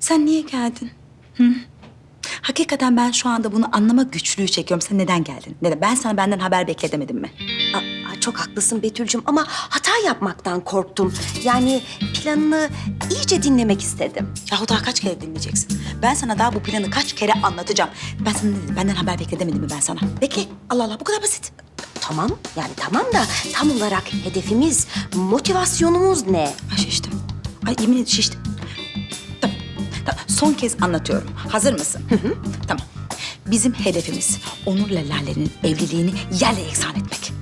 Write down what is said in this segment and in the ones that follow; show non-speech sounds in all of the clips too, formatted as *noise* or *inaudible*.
Sen niye geldin? Hı? Hakikaten ben şu anda bunu anlama güçlüğü çekiyorum. Sen neden geldin? Neden? Ben sana benden haber bekle demedim mi? Aa, çok haklısın Betül'cüm ama hata yapmaktan korktum. Yani planını iyice dinlemek istedim. Yahu daha kaç kere dinleyeceksin? Ben sana daha bu planı kaç kere anlatacağım. Ben sana ne dedim? Benden haber bekle demedim mi ben sana? Bekle. Allah Allah bu kadar basit. Tamam yani tamam da tam olarak hedefimiz, motivasyonumuz ne? Ay şiştim. Ay yemin ederim şiştim. Son kez anlatıyorum. Hazır mısın? Tamam. Bizim hedefimiz Onur'la Lale'nin evliliğini yerle eksan etmek.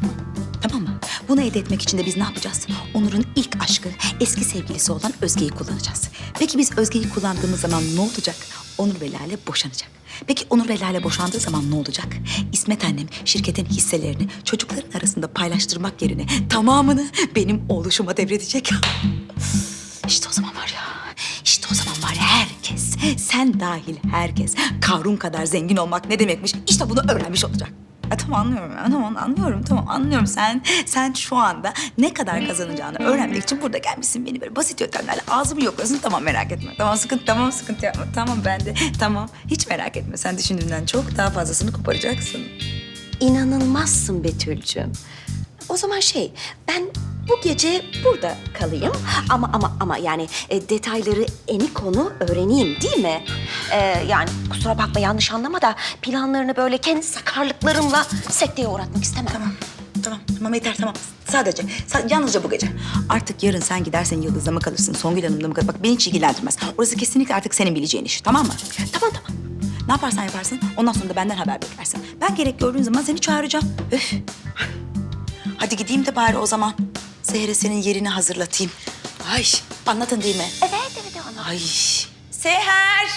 Tamam mı? Bunu elde etmek için de biz ne yapacağız? Onur'un ilk aşkı, eski sevgilisi olan Özge'yi kullanacağız. Peki biz Özge'yi kullandığımız zaman ne olacak? Onur ve Lale boşanacak. Peki Onur ve Lale boşandığı zaman ne olacak? İsmet annem şirketin hisselerini çocukların arasında paylaştırmak yerine tamamını benim oğluşuma devredecek. İşte o zaman var ya, var herkes, sen dahil herkes Karun kadar zengin olmak ne demekmiş? İşte bunu öğrenmiş olacak. Ya, tamam anlıyorum ya, tamam anlıyorum, tamam anlıyorum. Sen, sen şu anda ne kadar kazanacağını öğrenmek için burada gelmişsin beni böyle basit yöntemlerle ağzımı yokluyorsun. Tamam merak etme, tamam sıkıntı, tamam sıkıntı yapma. Tamam ben de, tamam hiç merak etme. Sen düşündüğünden çok daha fazlasını koparacaksın. İnanılmazsın Betül'cüm. O zaman şey, ben bu gece burada kalayım. Ama ama ama yani e, detayları eni konu öğreneyim değil mi? E, yani kusura bakma yanlış anlama da planlarını böyle kendi sakarlıklarımla sekteye uğratmak istemem. Tamam. Tamam, tamam yeter tamam. Sadece, sa- yalnızca bu gece. Artık yarın sen gidersen Yıldız'da mı kalırsın, Songül Hanım'da mı kalırsın? Bak beni hiç ilgilendirmez. Orası kesinlikle artık senin bileceğin iş, tamam mı? Tamam tamam. Ne yaparsan yaparsın, ondan sonra da benden haber beklersin. Ben gerek gördüğün zaman seni çağıracağım. Üf. Hadi gideyim de bari o zaman. Seher'e senin yerini hazırlatayım. Ay, anladın değil mi? Evet evet anladım. Ay, Seher!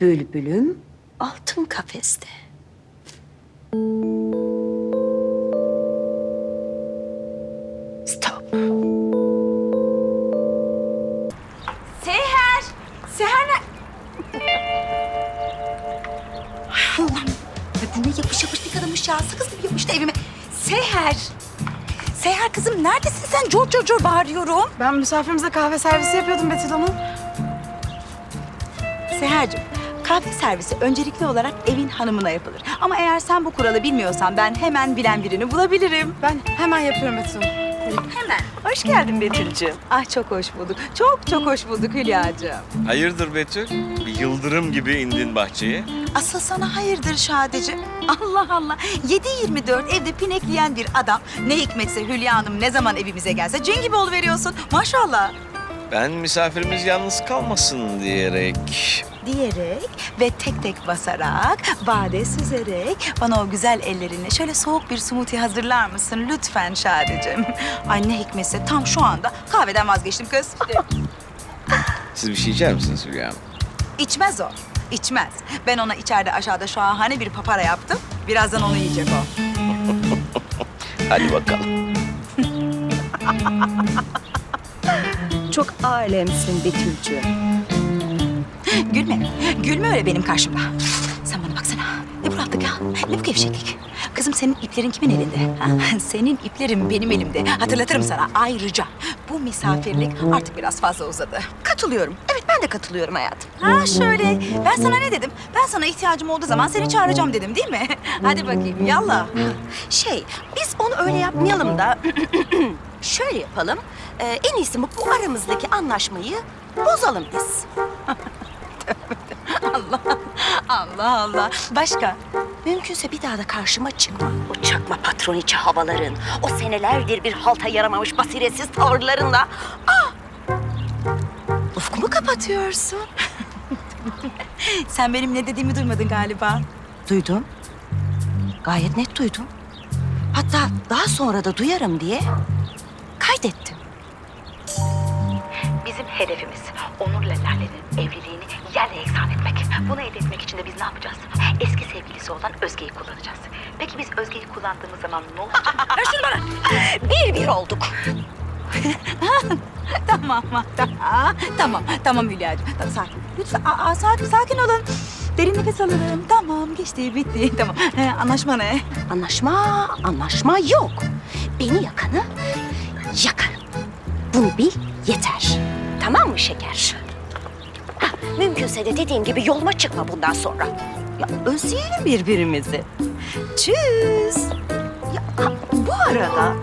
Bülbülüm altın kafeste. Stop. Ne yapış yapış bir kadınmış ya. Sakız gibi yapıştı evime. Seher! Seher kızım neredesin sen? Cor cor cor bağırıyorum. Ben misafirimize kahve servisi yapıyordum Betül Hanım. Seher'cim kahve servisi öncelikli olarak evin hanımına yapılır. Ama eğer sen bu kuralı bilmiyorsan ben hemen bilen birini bulabilirim. Ben hemen yapıyorum Betül Hanım. Hemen. Hoş geldin Betül'cüğüm. Ah çok hoş bulduk. Çok çok hoş bulduk Hülya'cığım. Hayırdır Betül? Bir yıldırım gibi indin bahçeye. Asıl sana hayırdır Şadeciğim. Allah Allah. 7-24 evde pinekleyen bir adam. Ne hikmetse Hülya Hanım ne zaman evimize gelse cin gibi oluveriyorsun. Maşallah. Ben misafirimiz yalnız kalmasın diyerek... Diyerek ve tek tek basarak, bade süzerek bana o güzel ellerine şöyle soğuk bir smoothie hazırlar mısın lütfen Şadeciğim? *laughs* Ay ne hikmetse tam şu anda kahveden vazgeçtim kız. *laughs* Siz bir şey içer misiniz Hülya Hanım? İçmez o. İçmez. Ben ona içeride aşağıda şahane bir papara yaptım. Birazdan onu yiyecek o. *laughs* Hadi bakalım. Çok alemsin Betül'cüğüm. Gülme. Gülme öyle benim karşımda. Sen bana baksana. Ne bu rahatlık ya? Ne bu gevşeklik? Kızım senin iplerin kimin elinde? Ha? Senin iplerin benim elimde. Hatırlatırım sana. Ayrıca bu misafirlik artık biraz fazla uzadı. Katılıyorum. Evet ben de katılıyorum hayatım. Ha şöyle. Ben sana ne dedim? Ben sana ihtiyacım olduğu zaman seni çağıracağım dedim değil mi? *laughs* Hadi bakayım yallah. Şey, biz onu öyle yapmayalım da *clears throat* şöyle yapalım. Ee, en iyisi bu, aramızdaki anlaşmayı bozalım biz. *laughs* Allah Allah. Başka? Mümkünse bir daha da karşıma çıkma. O çakma patroniçe havaların, o senelerdir bir halta yaramamış basiretsiz tavırlarınla. Ah! Ufkumu kapatıyorsun. *laughs* Sen benim ne dediğimi duymadın galiba. Duydum. Gayet net duydum. Hatta daha sonra da duyarım diye kaydettim. Hedefimiz Onur'la Lale'nin evliliğini yerle eksan etmek. Bunu elde etmek için de biz ne yapacağız? Eski sevgilisi olan Özge'yi kullanacağız. Peki biz Özge'yi kullandığımız zaman ne olacak? Ver şunu bana. Bir bir olduk. *laughs* tamam, tamam, tamam, tamam Hülya'cığım. Tamam, sakin. Lütfen, aa, sakin, sakin olun. Derin nefes alalım. Tamam, geçti, bitti. Tamam. Ee, anlaşma ne? Anlaşma, anlaşma yok. Beni yakanı yakarım. Bunu bil yeter. Tamam mı şeker? Ha, mümkünse de dediğim gibi yoluma çıkma bundan sonra. Ya özleyelim birbirimizi. Tschüss. Ya ha, bu arada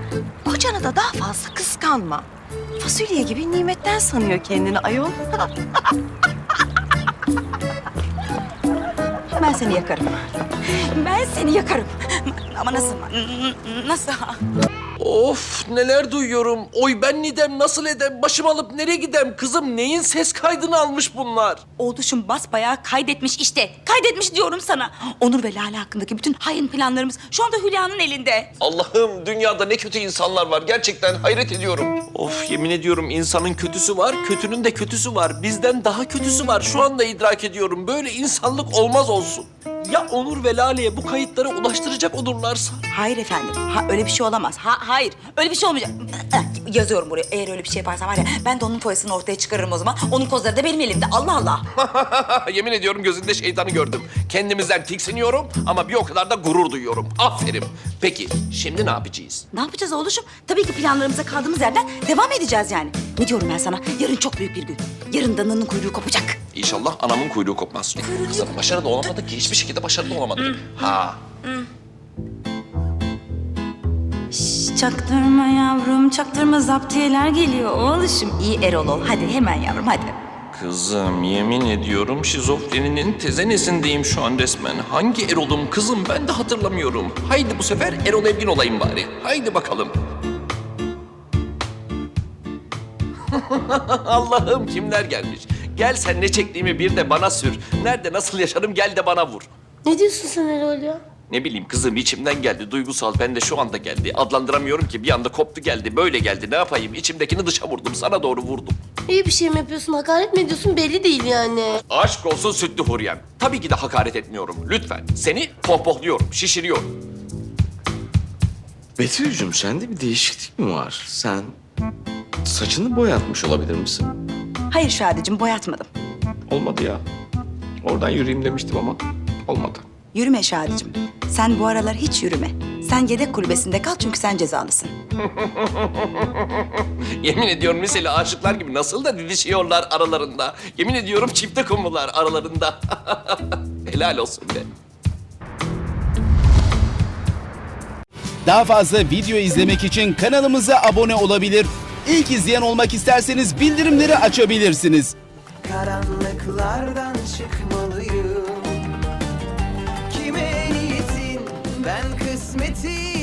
kocanı da daha fazla kıskanma. Fasulye gibi nimetten sanıyor kendini ayol. *laughs* Ben seni yakarım. Ben seni yakarım. Ama nasıl? Nasıl? Of neler duyuyorum. Oy ben nidem nasıl edem başım alıp nereye gidem kızım neyin ses kaydını almış bunlar. Oğluşum basbayağı kaydetmiş işte. Kaydetmiş diyorum sana. Onur ve Lale hakkındaki bütün hain planlarımız şu anda Hülya'nın elinde. Allah'ım dünyada ne kötü insanlar var gerçekten hayret ediyorum. Of yemin ediyorum insanın kötüsü var kötünün de kötüsü var. Bizden daha kötüsü var şu anda idrak ediyorum. Böyle insanlık olmaz olsun. Ya Onur ve Lale'ye bu kayıtları ulaştıracak olurlarsa? Hayır efendim. Ha, öyle bir şey olamaz. Ha, hayır. Öyle bir şey olmayacak. *clears throat* Yazıyorum buraya. Eğer öyle bir şey yaparsan var ya ben de onun foyasını ortaya çıkarırım o zaman. Onun kozları da benim elimde. Allah Allah. *laughs* Yemin ediyorum gözünde şeytanı gördüm. Kendimizden tiksiniyorum ama bir o kadar da gurur duyuyorum. Aferin. Peki şimdi ne yapacağız? Ne yapacağız oğluşum? Tabii ki planlarımıza kaldığımız yerden devam edeceğiz yani. Ne diyorum ben sana? Yarın çok büyük bir gün. Yarın dananın kuyruğu kopacak. İnşallah anamın kuyruğu kopmaz. Kızım başarılı olamadık ki. Hiçbir şekilde başarılı olamadık. Ha. Şş, çaktırma yavrum, çaktırma zaptiyeler geliyor oğluşum. İyi Erol ol. Hadi hemen yavrum hadi. Kızım yemin ediyorum şizofreninin tezenesindeyim şu an resmen. Hangi Erol'um kızım ben de hatırlamıyorum. Haydi bu sefer Erol Evgin olayım bari. Haydi bakalım. *laughs* Allah'ım kimler gelmiş. Gel sen ne çektiğimi bir de bana sür. Nerede nasıl yaşarım gel de bana vur. Ne diyorsun sen Erol ya? Ne bileyim kızım içimden geldi duygusal ben de şu anda geldi. Adlandıramıyorum ki bir anda koptu geldi böyle geldi ne yapayım içimdekini dışa vurdum sana doğru vurdum. İyi bir şey mi yapıyorsun, hakaret mi ediyorsun belli değil yani. Aşk olsun sütlü Huriyem. Tabii ki de hakaret etmiyorum lütfen. Seni pohpohluyorum şişiriyorum. Betül'cüm sende bir değişiklik mi var? Sen saçını boyatmış olabilir misin? Hayır Şadi'cim boyatmadım. Olmadı ya. Oradan yürüyeyim demiştim ama olmadı. Yürüme Şadi'cim. Sen bu aralar hiç yürüme. Sen yedek kulübesinde kal çünkü sen cezalısın. *laughs* Yemin ediyorum mesela aşıklar gibi nasıl da didişiyorlar aralarında. Yemin ediyorum çifte kumrular aralarında. *laughs* Helal olsun be. Daha fazla video izlemek için kanalımıza abone olabilir. İlk izleyen olmak isterseniz bildirimleri açabilirsiniz. karanlıklardan çıkmalıyım. Kime ben kısmetin